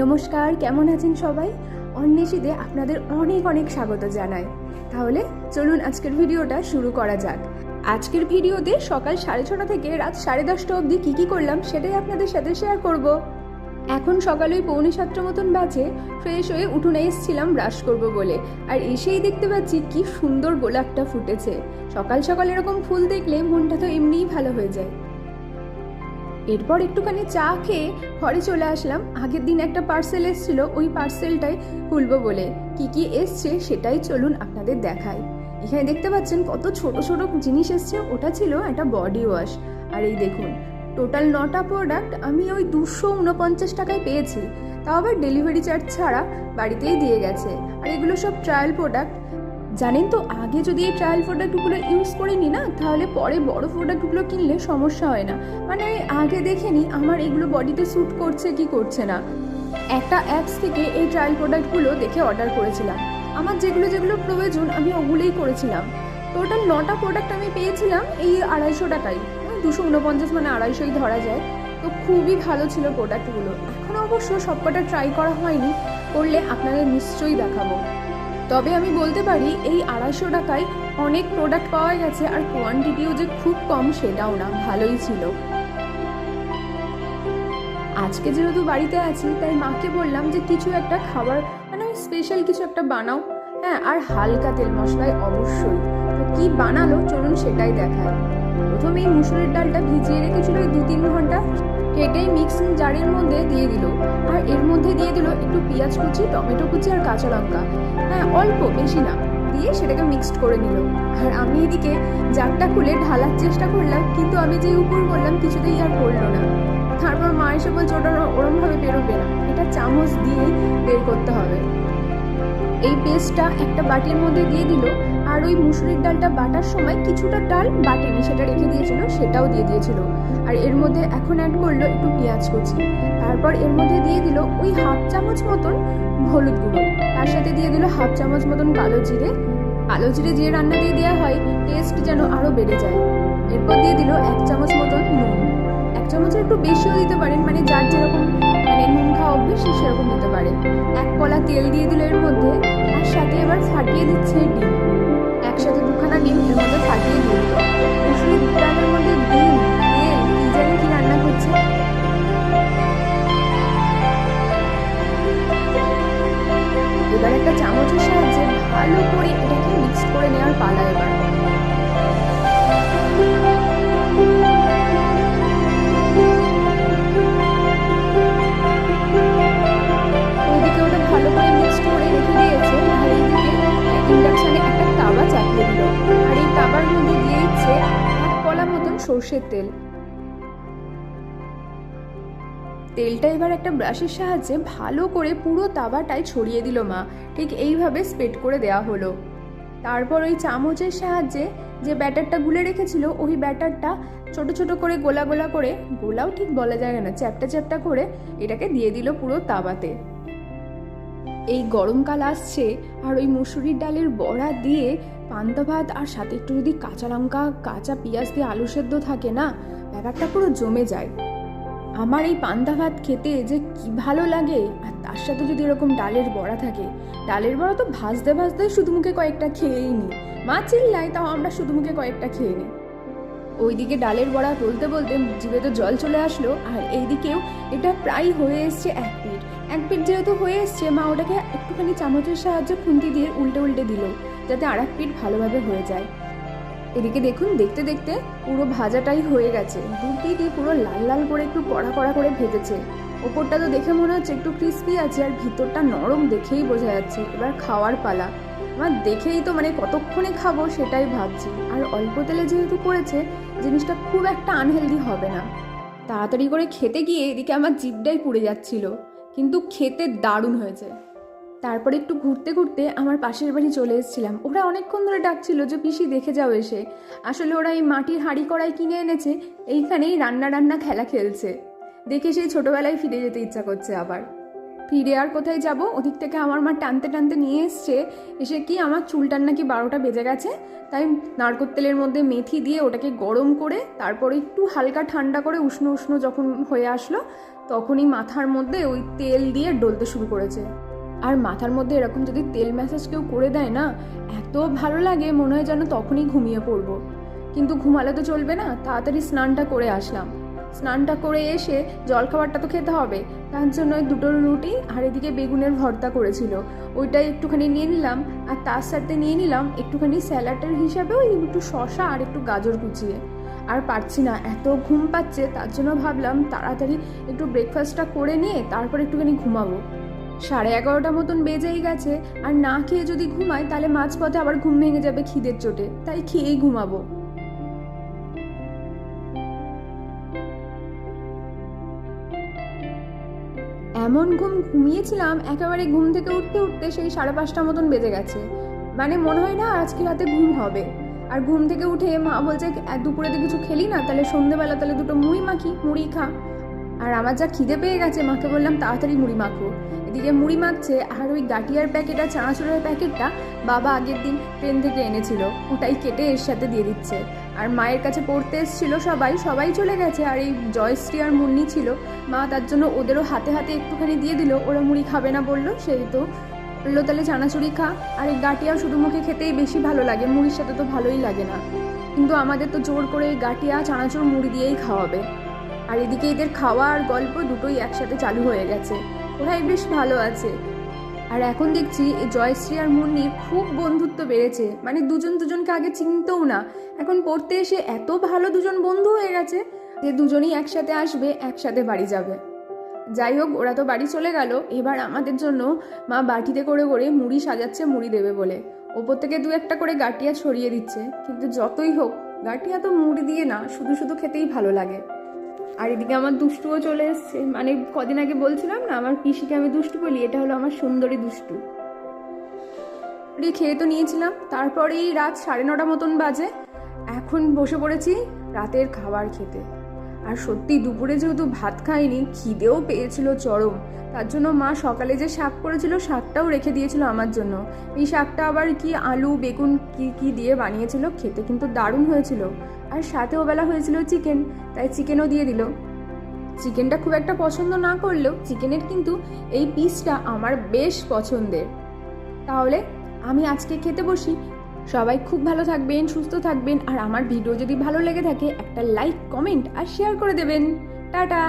নমস্কার, কেমন আছেন সবাই? অন্বেষীতে আপনাদের অনেক অনেক স্বাগত জানাই। তাহলে চলুন আজকের ভিডিওটা শুরু করা যাক। আজকের ভিডিওতে সকাল সাড়ে ছটা থেকে রাত সাড়ে দশটা অবধি কী কী করলাম সেটাই আপনাদের সাথে শেয়ার করব। এখন সকালে ওই পৌনে সাতটা মতন বাজে ফ্রেশ হয়ে উঠোনে এসেছিলাম ব্রাশ করব বলে। আর এসেই দেখতে পাচ্ছি কি সুন্দর গোলাপটা ফুটেছে। সকাল সকাল এরকম ফুল দেখলে মনটা তো এমনিই ভালো হয়ে যায়। এরপর একটুখানি চা খেয়ে ঘরে চলে আসলাম। আগের দিন একটা পার্সেল এসেছিল, ওই পার্সেলটাই খুলবো বলে। কি কি এসছে সেটাই চলুন আপনাদের দেখাই। এখানে দেখতে পাচ্ছেন কত ছোট ছোট জিনিস এসছে, ওটা ছিল একটা বডি ওয়াশ আর এই দেখুন টোটাল নটা প্রোডাক্ট আমি ওই দুশো উনপঞ্চাশ টাকায় পেয়েছি। তাও আবার ডেলিভারি চার্জ ছাড়া বাড়িতেই দিয়ে গেছে। আর এগুলো সব ট্রায়াল প্রোডাক্ট জানেন তো, আগে যদি এই ট্রায়াল প্রোডাক্টগুলো ইউজ করে নিই না, তাহলে পরে বড় প্রোডাক্টগুলো কিনলে সমস্যা হয় না। মানে আগে দেখে নিই আমার এগুলো বডিতে স্যুট করছে কি করছে না। একটা অ্যাপস থেকে এই ট্রায়াল প্রোডাক্টগুলো দেখে অর্ডার করেছিলাম। আমার যেগুলো যেগুলো প্রয়োজন, আমি ওগুলোই করেছিলাম। টোটাল নটা প্রোডাক্ট আমি পেয়েছিলাম এই আড়াইশো টাকায়। দুশো উনপঞ্চাশ মানে আড়াইশোই ধরা যায়। তো খুবই ভালো ছিল প্রোডাক্টগুলো এখন অবশ্য সবকটা ট্রাই করা হয়নি, করলে আপনাদের নিশ্চয়ই দেখাবো। তবে আমি বলতে পারি, এই আড়াইশো টাকায় অনেক প্রোডাক্ট পাওয়া গেছে আর কোয়ান্টিটিও যে খুব কম সেটাও না, ভালোই ছিল। আজকে যেহেতু বাড়িতে আছি, তাই মাকে বললাম যে কিছু একটা খাবার মানে স্পেশাল কিছু একটা বানাও। হ্যাঁ আর হালকা তেল মশলায় অবশ্যই। তো কি বানালো, চলুন সেটাই দেখায় প্রথমে এই মুসুরির ডালটা ভিজিয়ে রেখেছিল দু তিন ঘণ্টা। কেটেই মিক্সিং জারের মধ্যে দিয়ে দিল। আর এর মধ্যে দিয়ে দিল একটু পেঁয়াজ কুচি, টমেটো কুচি আর কাঁচা লঙ্কা। হ্যাঁ অল্প, বেশি না। দিয়ে সেটাকে মিক্সড করে নিল। আর আমি এদিকে জারটা খুলে ঢালার চেষ্টা করলাম, কিন্তু আমি যে উপর করলাম কিছুতেই আর করল না। তারপর মা এসে বলছে, ওটা ওরমভাবে বেরোবে না। এটা চামচ দিয়েই বের করতে হবে। এই পেস্টটা একটা বাটির মধ্যে দিয়ে দিল। ওই মুসুরির ডালটা বাটার সময় কিছুটা ডাল বাটেনি, সেটা রেখে দিয়েছিল, সেটাও দিয়ে দিয়েছিল। আর এর মধ্যে এখন অ্যাড করল একটু পেঁয়াজ কুচি। তারপর এর মধ্যে দিয়ে দিল ওই হাফ চামচ মতন হলুদ গুঁড়ো। তার সাথে দিয়ে দিল হাফ চামচ মতন কালো জিরে। কালো জিরে যে রান্না দিয়ে দেওয়া হয় টেস্ট যেন আরও বেড়ে যায়। এরপর দিয়ে দিল এক চামচ মতন নুন। এক চামচের একটু বেশিও দিতে পারেন মানে যার যেরকম মানে নুন খাওয়া অভ্যেস, সে সেরকম দিতে পারে। এক কলা তেল দিয়ে দিল এর মধ্যে আর সাথে এবার ফাটিয়ে দিচ্ছে ডিম। একসাথে দুখানা ডিম এর মধ্যে ফাটিয়ে সর্ষের তেল। তেলটা এবার একটা ব্রাশের সাহায্যে ভালো করে পুরো তাওয়াটায় ছড়িয়ে দিল মা। ঠিক এইভাবে স্প্রেড করে দেওয়া হলো। তারপর ওই চামচের সাহায্যে যে ব্যাটারটা গুলে রেখেছিল, ওই ব্যাটারটা ছোট ছোট করে গোলা গোলা করে, গোলাও ঠিক বলা যায় না, চ্যাপটা চ্যাপটা করে এটাকে দিয়ে দিল পুরো তাওয়াতে। এই গরমকাল আসছে আর ওই মুসুরির ডালের বড়া দিয়ে পান্তা ভাত আর সাথে একটু যদি কাঁচা লঙ্কা, কাঁচা পেঁয়াজ দিয়ে আলু সেদ্ধ থাকে না, ব্যাপারটা পুরো জমে যায়। আমার এই পান্তা ভাত খেতে যে কি ভালো লাগে, আর তার সাথে যদি এরকম ডালের বড়া থাকে, ডালের বড়া তো ভাজতে ভাজতে শুধু মুখে কয়েকটা খেয়েই নিই মা চিল্লাই তাও আমরা শুধু মুখে কয়েকটা খেয়ে নিই ওইদিকে ডালের বড়া বলতে বলতে জিভে তো জল চলে আসলো, আর এইদিকেও এটা প্রায় হয়ে এসছে এক পিঠ। এক পিঠ যেহেতু হয়ে এসছে, মা ওটাকে একটুখানি চামচের সাহায্যে খুন্তি দিয়ে উল্টে উল্টে দিল, যাতে আর এক পিঠ ভালোভাবে হয়ে যায়। এদিকে দেখুন, দেখতে দেখতে পুরো ভাজাটাই হয়ে গেছে। পিঠই পুরো লাল লাল করে একটু কড়া কড়া করে ভেজেছে। ওপরটা তো দেখে মনে হচ্ছে একটু ক্রিস্পি আছে, আর ভিতরটা নরম দেখেই বোঝা যাচ্ছে। এবার খাওয়ার পালা। আমার দেখেই তো মানে কতক্ষণে খাব সেটাই ভাবছি। আর অল্প তেলে যেহেতু করেছে, জিনিসটা খুব একটা আনহেলদি হবে না। তাড়াতাড়ি করে খেতে গিয়ে এদিকে আমার জিভটাই পুড়ে যাচ্ছিল। কিন্তু খেতে দারুণ হয়েছে। তারপরে একটু ঘুরতে ঘুরতে আমার পাশের বাড়ি চলে এসেছিলাম। ওরা অনেকক্ষণ ধরে ডাকছিল যে, পিসি, দেখে যাও এসে। আসলে ওরা এই মাটির হাঁড়ি কড়াই কিনে এনেছে, এইখানেই রান্না রান্না খেলা খেলছে। দেখে সেই ছোটবেলায় ফিরে যেতে ইচ্ছা করছে আবার। ফিরে আর কোথায় যাব? ওদিক থেকে আমার মা টানতে টানতে নিয়ে এসছে। এসে কি আমার চুলটার নাকি বারোটা বেজে গেছে? তাই নারকোল তেলের মধ্যে মেথি দিয়ে ওটাকে গরম করে, তারপরে একটু হালকা ঠান্ডা করে উষ্ণ উষ্ণ যখন হয়ে আসলো তখনই মাথার মধ্যে ওই তেল দিয়ে ডলতে শুরু করেছে। আর মাথার মধ্যে এরকম যদি তেল ম্যাসাজ কেউ করে দেয় না, এত ভালো লাগে মনে হয় যেন তখনই ঘুমিয়ে পড়ব। কিন্তু ঘুমালে তো চলবে না, তাড়াতাড়ি স্নানটা করে আসলাম। স্নানটা করে এসে জলখাবারটা তো খেতে হবে। তার জন্য ওই দুটো রুটি আর এদিকে বেগুনের ভর্তা করেছিল। ওইটাই একটুখানি নিয়ে নিলাম আর তার সাথে নিয়ে নিলাম একটুখানি স্যালাডের হিসাবে ওই একটু শশা আর একটু গাজর কুচিয়ে। আর পারছি না, এত ঘুম পাচ্ছে, তার জন্য ভাবলাম তাড়াতাড়ি একটু ব্রেকফাস্টটা করে নিয়ে তারপর একটুখানি ঘুমাবো। সাড়ে এগারোটা মতন বেজেই গেছে আর না খেয়ে যদি ঘুমাই তাহলে মাঝপথে আবার ঘুম ভেঙে যাবে খিদের চোটে, তাই খেয়েই ঘুমাবো। এমন ঘুম ঘুমিয়েছিলাম, একেবারে ঘুম থেকে উঠতে উঠতে সেই সাড়ে পাঁচটা মতন বেজে গেছে। মানে মনে হয় না আজকে রাতে ঘুম হবে। আর ঘুম থেকে উঠে মা বলছে দুপুরে তো কিছু খেলি না, তাহলে সন্ধেবেলা তাহলে দুটো মুড়ি মাখি, মুড়ি খা। আর আমার যা খিদে পেয়ে গেছে, মাকে বললাম, তাড়াতাড়ি মুড়ি মাখো। এদিকে মুড়ি মাখছে, আর ওই গাটিয়ার প্যাকেট আর চানাচুরের প্যাকেটটা বাবা আগের দিন ট্রেন থেকে এনেছিল। ওটাই কেটে এর সাথে দিয়ে দিচ্ছে। আর মায়ের কাছে পড়তে এসেছিল সবাই সবাই চলে গেছে। আর এই জয়শ্রী আর মুন্নি ছিল। মা তার জন্য ওদেরও হাতে হাতে একটুখানি দিয়ে দিল। ওরা মুড়ি খাবে না বলল, সেই তো বলল তাহলে চানাচুরি খা। আর এই গাটিয়া শুধু মুখে খেতেই বেশি ভালো লাগে, মুড়ির সাথে তো ভালোই লাগে না। কিন্তু আমাদের তো জোর করে এই গাটিয়া, চানাচুর মুড়ি দিয়েই খাওয়াবে। আর এদিকে এদের খাওয়া আর গল্প দুটোই একসাথে চালু হয়ে গেছে। ওরাই বেশ ভালো আছে। আর এখন দেখছি জয়শ্রী আর মুন্নির খুব বন্ধুত্ব বেড়েছে মানে দুজন দুজনকে আগে চিনতেও না। এখন পড়তে এসে এত ভালো দুজন বন্ধু হয়ে গেছে যে দুজনেই একসাথে আসবে, একসাথে বাড়ি যাবে। যাই হোক, ওরা তো বাড়ি চলে গেল। এবার আমাদের জন্য মা বাটিতে করে করে মুড়ি সাজাচ্ছে মুড়ি দেবে বলে। ওপর থেকে দু একটা করে গাটিয়া ছড়িয়ে দিচ্ছে। কিন্তু যতই হোক গাটিয়া তো মুড়ি দিয়ে না, শুধু শুধু খেতেই ভালো লাগে। আর এদিকে আমার দুষ্টুও চলে এসছে। মানে কদিন আগে বলছিলাম না, আমার পিসিকে আমি দুষ্টু বলি, এটা হলো আমার সুন্দরী দুষ্টু। খেয়ে তো নিয়েছিলাম। তারপরেই রাত সাড়ে নটা মতন বাজে। এখন বসে পড়েছি রাতের খাবার খেতে। আর সত্যি দুপুরে যেহেতু ভাত খাইনি, খিদেও পেয়েছিল চরম। তার জন্য মা সকালে যে শাক করেছিল, শাকটাও রেখে দিয়েছিল আমার জন্য। এই শাকটা আবার কি আলু, বেগুন, কি কি দিয়ে বানিয়েছিল, খেতে কিন্তু দারুণ হয়েছিল। আর সাথে ওবেলা হয়েছিল চিকেন, তাই চিকেনও দিয়ে দিল। চিকেনটা খুব একটা পছন্দ না করলেও চিকেনের কিন্তু এই পিসটা আমার বেশ পছন্দের। তাহলে আমি আজকে খেতে বসি। সবাই খুব ভালো থাকবেন, সুস্থ থাকবেন, আর আমার ভিডিও যদি ভালো লেগে থাকে একটা লাইক, কমেন্ট, আর শেয়ার করে দেবেন। টাটা!